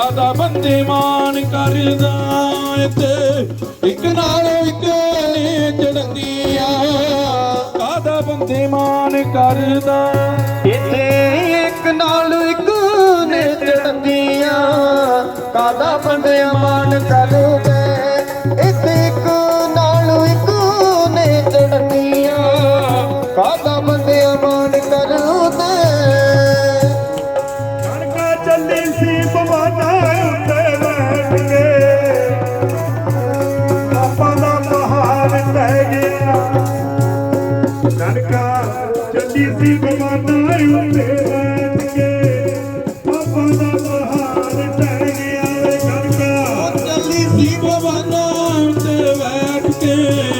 ਚੜਦੀਆਂ ਕਾਦਾ ਬੰਦੇ ਮਾਨ ਕਰਦਾ ਤੇ ਇੱਕ ਨਾਲੋਂ ਇੱਕ ਨੇ ਚੜਦੀਆਂ ਕਾਦਾ ਬੰਦੇ ਮਾਨ ਕਰਦਾ ਇੱਥੇ ਇੱਕ ਨਾਲ ਇੱਕ ਨੇ ਚੜਦੀਆਂ ਕਾਦਾ ਬੰਦੇ ਮਾਨ ਕਣਕਾਂ ਚੱਲੀ ਸੀ ਬਵਾਨਾ ਉੱਤੇ ਬੈਠ ਕੇ। ਪਾਪਾਂ ਦਾ ਪਹਾੜ ਟਹਿ ਗਿਆ ਵੇ ਕਣਕਾਂ ਚੱਲੀ ਸੀ ਬਵਾਨਾ ਉੱਤੇ ਬੈਠ ਕੇ।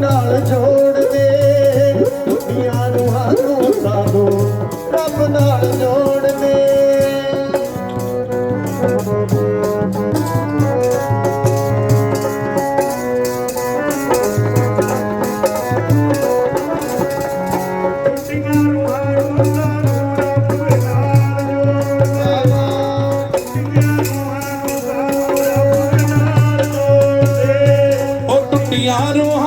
ਨਾਲ ਜੋੜਦੇ ਟੁੱਟੀਆਂ ਰੂਹਾਂ ਨੂੰ ਸਾਧੂ ਰੱਬ ਨਾਲ ਜੋੜਦੇ ਟੁੱਟੀਆਂ ਰੂਹਾਂ ਨੂੰ ਸਾਧੂ ਰੱਬ ਨਾਲ ਜੋੜਦੇ ਟੁੱਟੀਆਂ ਰੂਹਾਂ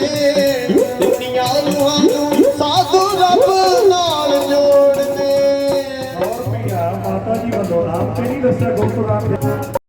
ਜੋੜਦੇ। ਟੁੱਟੀਆਂ ਰੂਹਾਂ